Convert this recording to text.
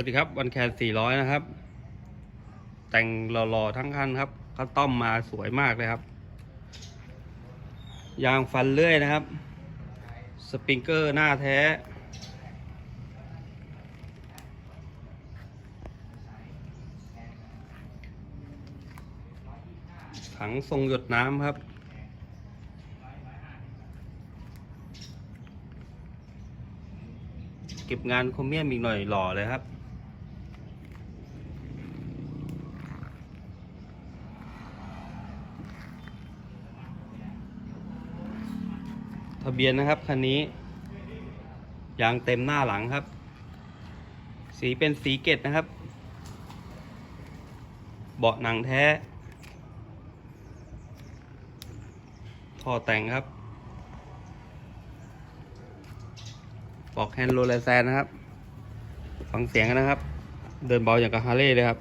วัสดีครับวันแคน400 นะครับ แต่งหล่อๆทั้งคันครับคัสตอมมาสวยมากเลยครับ ยางฟันเลื่อยนะครับ สปริงเกอร์หน้าแท้ ถังทรงหยดน้ำครับเก็บงานโครเมียมอีกหน่อยหล่อเลยครับ ทะเบียนนะครับคันนี้ยางเต็มหน้าหลังครับ สีเป็นสีเกตนะครับ เบาะหนังแท้ท่อแต่งครับบอกแฮนด์โรลแซนนะครับ ฟังเสียงนนะครับ เดินเบาอย่างกับฮาร์เลย์เลยครับ